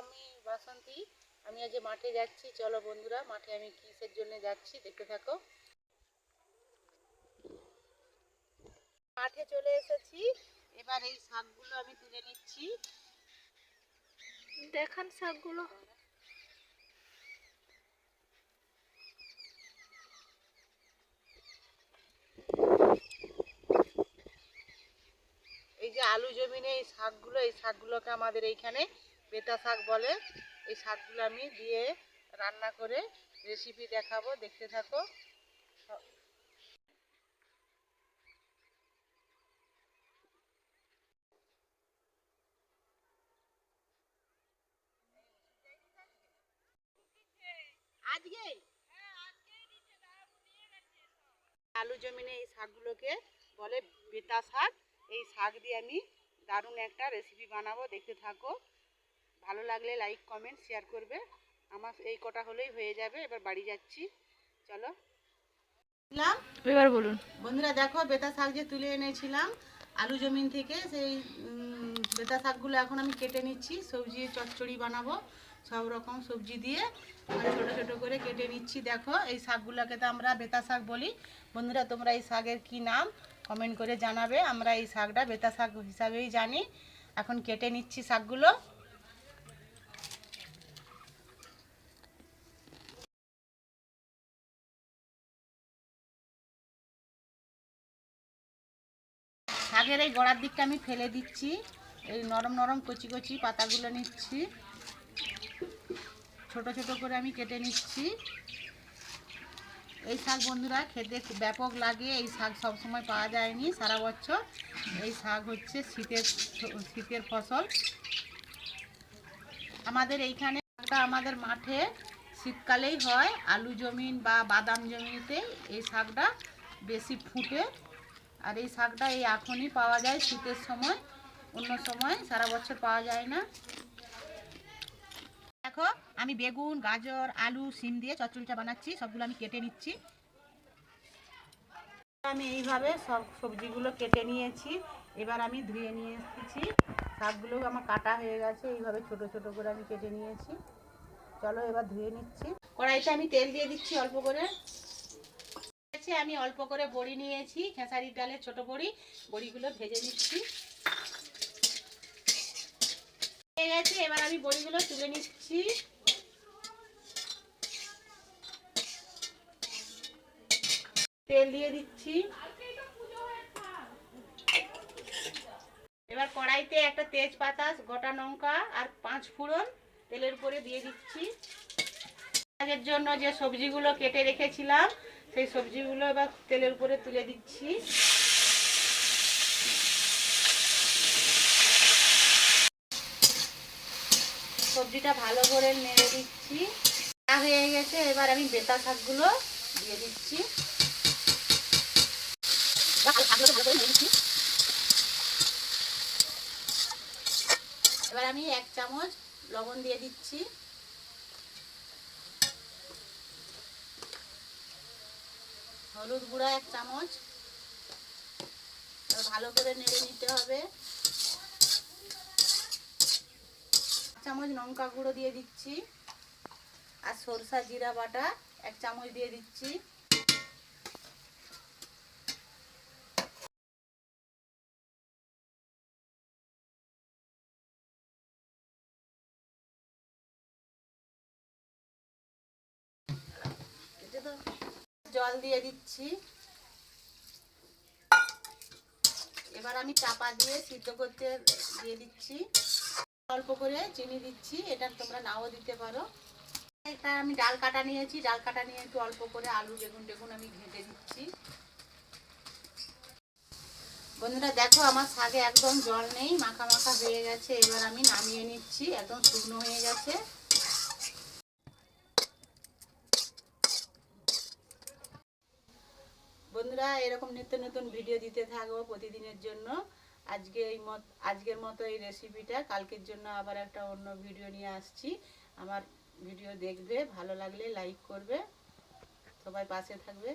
আমি বাসন্তী আমি আজ মাঠে যাচ্ছি। চলো বন্ধুরা মাঠে আমি কিসের জন্য যাচ্ছি দেখতে থাকো। মাঠে চলে এসেছি। এবার এই শাকগুলো আমি তুলে নিচ্ছি। দেখান শাকগুলো। এই যে আলু জমিনে এই শাকগুলো এই শাকগুলোকে আমাদের এইখানে বেতা শাক বলে, এই শাকগুলো আমি দিয়ে রান্না করে রেসিপি দেখাবো, দেখতে থাকো। আলু জমিনে এই শাকগুলোকে বলে বেতা শাক। এই শাক দিয়ে আমি দারুণ একটা রেসিপি বানাবো, দেখতে থাকো। ভালো লাগলে লাইক কমেন্ট শেয়ার করবে। আমার এই কটা হলেই হয়ে যাবে। এবার বাড়ি যাচ্ছি। চলো। এবার বলুন। বন্ধুরা দেখো বেতা শাক যে তুলে এনেছিলাম আলু জমিন থেকে সেই বেতা শাকগুলো এখন আমি কেটে নিচ্ছি। সবজি চচ্চড়ি বানাবো সব রকম সবজি দিয়ে। ছোট ছোট করে কেটে নিচ্ছি। দেখো এই শাকগুলোকে তো আমরা বেতা শাক বলি। বন্ধুরা তোমরা এই শাকের কি নাম? কমেন্ট করে জানাবে। আমরা এই শাকটা বেতা শাক হিসাবেই জানি। এখন কেটে নিচ্ছি শাকগুলো। শাকের এই গোড়ার দিকটা আমি ফেলে দিচ্ছি। এই নরম নরম কচি কচি পাতাগুলো নিচ্ছি। ছোট ছোট করে আমি কেটে নিচ্ছি। এই শাক বন্ধুরা, খেতে ব্যাপক লাগে। এই শাক সব সময় পাওয়া যায়নি সারা বছর। এই শাক হচ্ছে শীতের শীতের ফসল। আমাদের এইখানে শাকটা আমাদের মাঠে শীতকালেই হয়। আলু জমিন বা বাদাম জমিতে এই শাকটা বেশি ফুটে। আর এই শাকটা এই এখনই পাওয়া যায় শীতের সময়, অন্য সময়, সারা বছর পাওয়া যায় না। দেখো, আমি বেগুন, গাজর, আলু সিম দিয়ে চচ্চড়িটা বানাচ্ছি, সবগুলো আমি কেটে নিচ্ছি। আমি এইভাবে সব সবজিগুলো কেটে নিয়েছি, এবার আমি ধুয়ে নিয়ে এসেছি। শাকগুলো আমার কাটা হয়ে গেছে, এইভাবে ছোট ছোট করে আমি কেটে নিয়েছি। চলো এবার ধুয়ে নিচ্ছি। কড়াইতে আমি তেল দিয়ে দিচ্ছি অল্প করে। আছে আমি অল্প করে বড়ি নিয়েছি, খেসারির ডালের ছোট বড়ি। বড়িগুলো ভেজে নিচ্ছি। হয়ে গেছে, এবার আমি বড়িগুলো তুলে নিচ্ছি। তেল দিয়ে দিচ্ছি। এবার কড়াইতে একটা তেজপাতা, গোটা লঙ্কা আর পাঁচ ফোড়ন তেলের উপরে দিয়ে দিচ্ছি। এর জন্য যে সবজিগুলো কেটে রেখেছিলাম সেই সবজিগুলো এবার তেলের উপরে তুলে দিচ্ছি। সবজিটা ভালো করে নেড়ে দিচ্ছি। হয়ে গেছে, এবার আমি বেতা শাকগুলো দিয়ে দিচ্ছি। এবার আমি এক চামচ লবণ দিয়ে দিচ্ছি। হলুদ গুঁড়া এক চামচ। ভালো করে নেড়ে নিতে হবে। চামচ লঙ্কা গুঁড়ো দিয়ে দিচ্ছি। আর সরষা জিরা বাটা এক চামচ দিয়ে দিচ্ছি। জল দিয়ে দিচ্ছি। এবার আমি চাপা দিয়ে সিদ্ধ করতে দিয়ে দিচ্ছি। অল্প করে চিনি দিচ্ছি, এটা তোমরা নাও দিতে পারো। এটা আমি ডাল কাটা নিয়েছি, ডাল কাটা নিয়ে একটু অল্প করে আলু বেগুন টেগুন আমি ঘেঁটে দিচ্ছি। বন্ধুরা, দেখো আমার শাকে একদম জল নেই, মাখা মাখা হয়ে গেছে। এবার আমি নামিয়ে নিচ্ছি, একদম শুকনো হয়ে গেছে। বন্ধুরা, এরকম নিত্য নতুন ভিডিও দিতে থাকব প্রতিদিনের জন্য। আজকে এই মত, আজকের মতো এই রেসিপিটা কালকের জন্য আবার একটা অন্য ভিডিও নিয়ে আসছি। আমার ভিডিও দেখবে, ভালো লাগলে লাইক করবে। সবাই পাশে থাকবে।